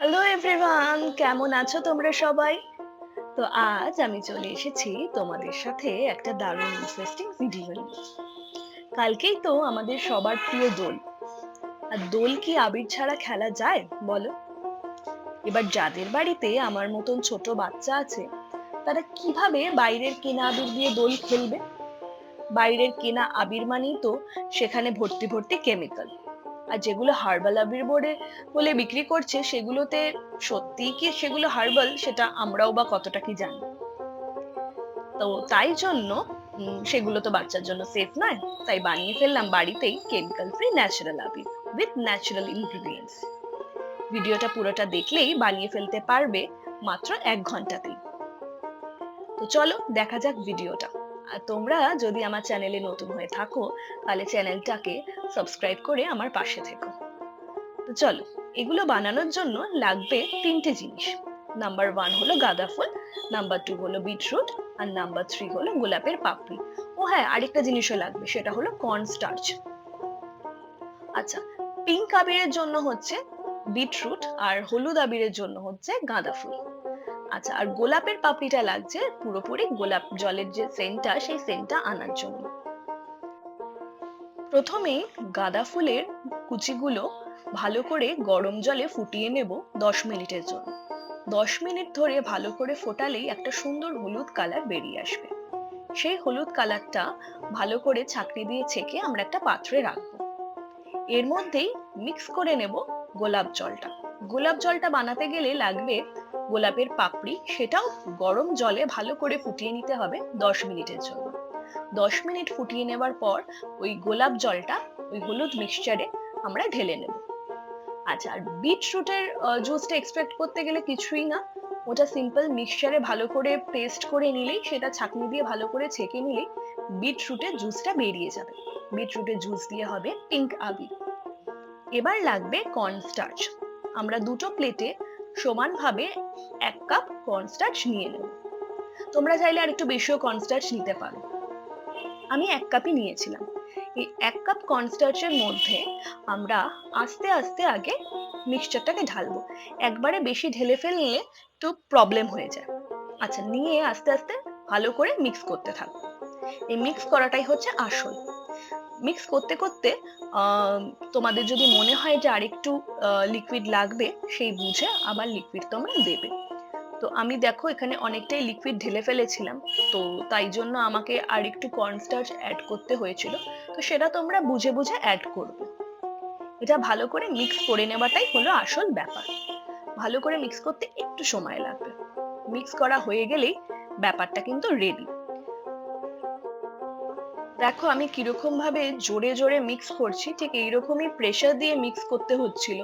Hello everyone কেমন আছো তোমরা সবাই? তো আজ আমি চলে এসেছি তোমাদের সাথে একটা দারুণ ইন্টারেস্টিং ভিডিও নিয়ে। কালকেই তো আমাদের সবার প্রিয় দোল। আর দোল কি আবির ছাড়া খেলা যায়, বলো? এবার যাদের বাড়িতে আমার মতন ছোট বাচ্চা আছে, তারা কীভাবে বাইরের কেনা আবির দিয়ে দোল খেলবে? বাইরের কেনা আবির মানেই তো সেখানে ভর্তি ভর্তি কেমিক্যাল আর যেগুলো হার্বাল আবির বোর্ডে বলে বিক্রি করছে, সেগুলোতে সত্যিই কি সেগুলো হার্বাল সেটা আমরাও বা কতটা কি জানি। তো তাই জন্য সেগুলো তো বাচ্চার জন্য সেফ নয়। তাই বানিয়ে ফেললাম বাড়িতেই chemical free natural abir with natural ingredients ভিডিওটা পুরোটা দেখলেই বানিয়ে ফেলতে পারবে মাত্র এক ঘন্টাতেই। তো চলো দেখা যাক ভিডিওটা। আর তোমরা যদি আমার চ্যানেলে নতুন হয়ে থাকো, তাহলে চ্যানেলটাকে সাবস্ক্রাইব করে আমার পাশে থেকো। তো চলো, এগুলো বানানোর জন্য লাগবে তিনটে জিনিস। নাম্বার ওয়ান হলো গাঁদা ফুল নাম্বার টু হলো বিটরুট আর নাম্বার থ্রি হলো গোলাপের পাপড়ি। ও হ্যাঁ আরেকটা জিনিসও লাগবে, সেটা হলো কর্ন স্টার্চ আচ্ছা পিঙ্ক আবিরের জন্য হচ্ছে বিটরুট আর হলুদ আবিরের জন্য হচ্ছে গাঁদা ফুল। আচ্ছা আর গোলাপের পাপড়িটা লাগছে পুরোপুরি গোলাপ জলের যে সেন্টটা সেই সেন্টটা আনার জন্য। প্রথমেই গাঁদা ফুলের কুচিগুলো ভালো করে গরম জলে ফুটিয়ে নেব দশ মিনিটের জন্য। দশ মিনিট ধরে ভালো করে ফোটালেই একটা সুন্দর হলুদ কালার বেরিয়ে আসবে। সেই হলুদ কালারটা ভালো করে ছাঁকনি দিয়ে ছেঁকে আমরা একটা পাত্রে রাখব। এর মধ্যেই মিক্স করে নেব গোলাপ জলটা। গোলাপ জলটা বানাতে গেলে লাগবে গোলাপের পাপড়ি, সেটাও গরম জলে ভালো করে ফুটিয়ে নিতে হবে দশ মিনিটের জন্য। দশ মিনিট ফুটিয়ে নেবার পর ওই গোলাপ জলটা, ওই হলুদ মিক্সচারে আমরা ঢেলে নেব। আচ্ছা আর বিটরুটের জুসটা এক্সট্রাক্ট করতে গেলে কিছুই না। ওটা সিম্পল মিক্সচারে ভালো করে পেস্ট করে নিলেই, সেটা ছাঁকনি দিয়ে ভালো করে ছেঁকে নিলেই বিটরুটের জুসটা বেরিয়ে যাবে। বিটরুটের জুস দিয়ে হবে পিঙ্ক আবির এবার লাগবে কর্নস্টার্চ আমরা দুটো প্লেটে সমানভাবে এক কাপ কর্নস্টার্চ নিয়ে নেব তোমরা চাইলে আর একটু বেশিও কর্নস্টার্চ নিতে পারো। আমি এক কাপই নিয়েছিলাম। এই এক কাপ কর্নস্টার্চের মধ্যে আমরা আস্তে আস্তে আগে মিক্সচারটাকে ঢালবো। একবারে বেশি ঢেলে ফেললে একটু প্রবলেম হয়ে যায়। আচ্ছা নিয়ে আস্তে আস্তে ভালো করে মিক্স করতে থাকব। এই মিক্স করাটাই হচ্ছে আসল। মিক্স করতে করতে তোমাদের যদি মনে হয় যে আরেকটু লিকুইড লাগবে, সেই বুঝে আবার লিকুইড তোমরা দেবে। তো আমি দেখো এখানে অনেকটাই লিকুইড ঢেলে ফেলেছিলাম, তো তাই জন্য আমাকে আর একটু কর্নস্টার্চ অ্যাড করতে হয়েছিল। তো সেটা তোমরা বুঝে বুঝে অ্যাড করবে। এটা ভালো করে মিক্স করে নেওয়াটাই হলো আসল ব্যাপার। ভালো করে মিক্স করতে একটু সময় লাগবে। মিক্স করা হয়ে গেলেই ব্যাপারটা কিন্তু রেডি দেখো, আমি কীরকম ভাবে জোরে জোরে মিক্স করছি, ঠিক এইরকমই প্রেশার দিয়ে মিক্স করতে হচ্ছিল।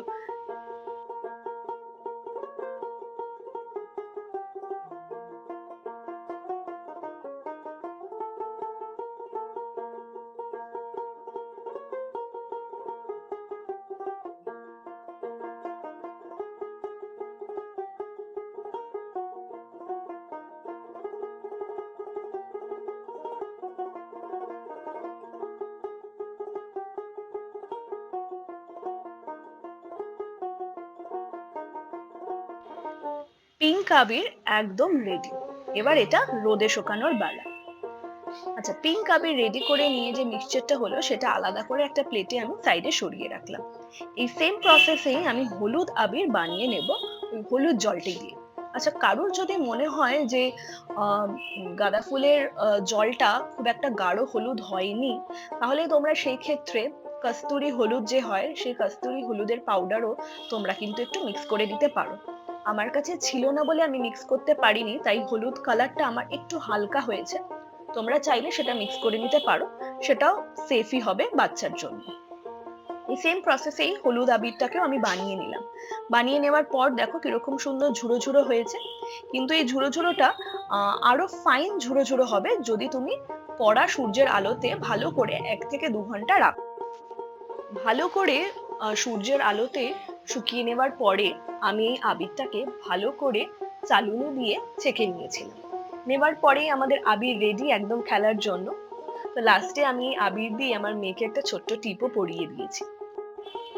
পিঙ্ক আবির একদম রেডি এবার এটা রোদে শুকানোর বেলা। আচ্ছা পিঙ্ক আবির রেডি করে নিয়ে যে মিক্সচারটা হলো, সেটা আলাদা করে একটা প্লেটে আমি সাইডে সরিয়ে রাখলাম। এই সেম প্রসেসেই আমি হলুদ আবির বানিয়ে নেব হলুদ জলটি দিয়ে। আচ্ছা কারোর যদি মনে হয় যে গাঁদা ফুলের জলটা খুব একটা গাঢ় হলুদ হয়নি, তাহলে তোমরা সেই ক্ষেত্রে কস্তুরি হলুদ যে হয়, সেই কস্তুরি হলুদের পাউডারও তোমরা কিন্তু একটু মিক্স করে দিতে পারো। আমার কাছে ছিল না বলে আমি মিক্স করতে পারিনি, তাই হলুদ কালারটা আমার একটু হালকা হয়েছে। তোমরা চাইলে সেটা মিক্স করে নিতে পারো, সেটাও সেফই হবে বাচ্চার জন্য। এই সেম প্রসেসেই হলুদ আবিরটাকেও আমি বানিয়ে নিলাম। বানিয়ে নেওয়ার পর দেখো কীরকম সুন্দর ঝুড়ো ঝুড়ো হয়েছে। কিন্তু এই ঝুড়ো ঝুড়োটা আরও ফাইন ঝুড়ো ঝুড়ো হবে যদি তুমি পড়া সূর্যের আলোতে ভালো করে এক থেকে দু ঘণ্টা রাখো। ভালো করে সূর্যের আলোতে শুকিয়ে নেবার পরে আমি এই আবিরটাকে ভালো করে চালুনি দিয়ে ছেঁকে নিয়েছিলাম। নেবার পরেই আমাদের আবির রেডি একদম খেলার জন্য। তো লাস্টে আমি এই আবির দিয়ে আমার মেয়েকে একটা ছোট্ট টিপও পরিয়ে দিয়েছি।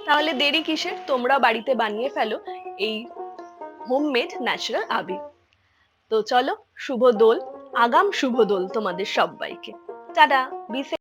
তাহলে দেরি কিসের? তোমরা বাড়িতে বানিয়ে ফেলো এই হোমমেড ন্যাচারাল আবির। তো চলো, শুভ দোল। আগাম শুভ দোল তোমাদের সবাইকে। Tata B